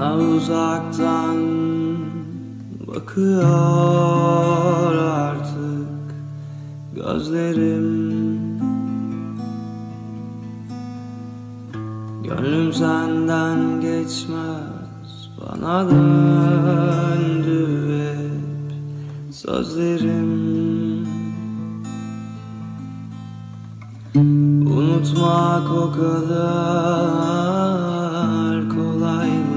Bana uzaktan bakıyor artık gözlerim. Gönlüm senden geçmez bana döndü hep sözlerim. Unutmak o kadar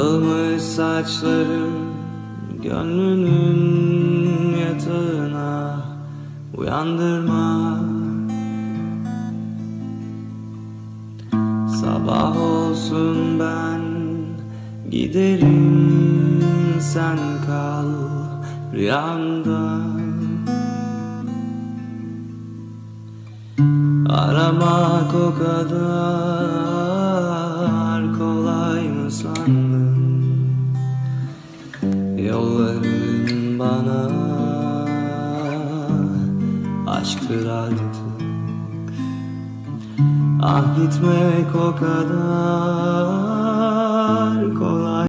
Dağılmış saçlarım gönlünün yatağına uyandırma. Sabah olsun ben giderim sen kal rüyamda Aramak o kadar aşktır artık. Ah gitmek o kadar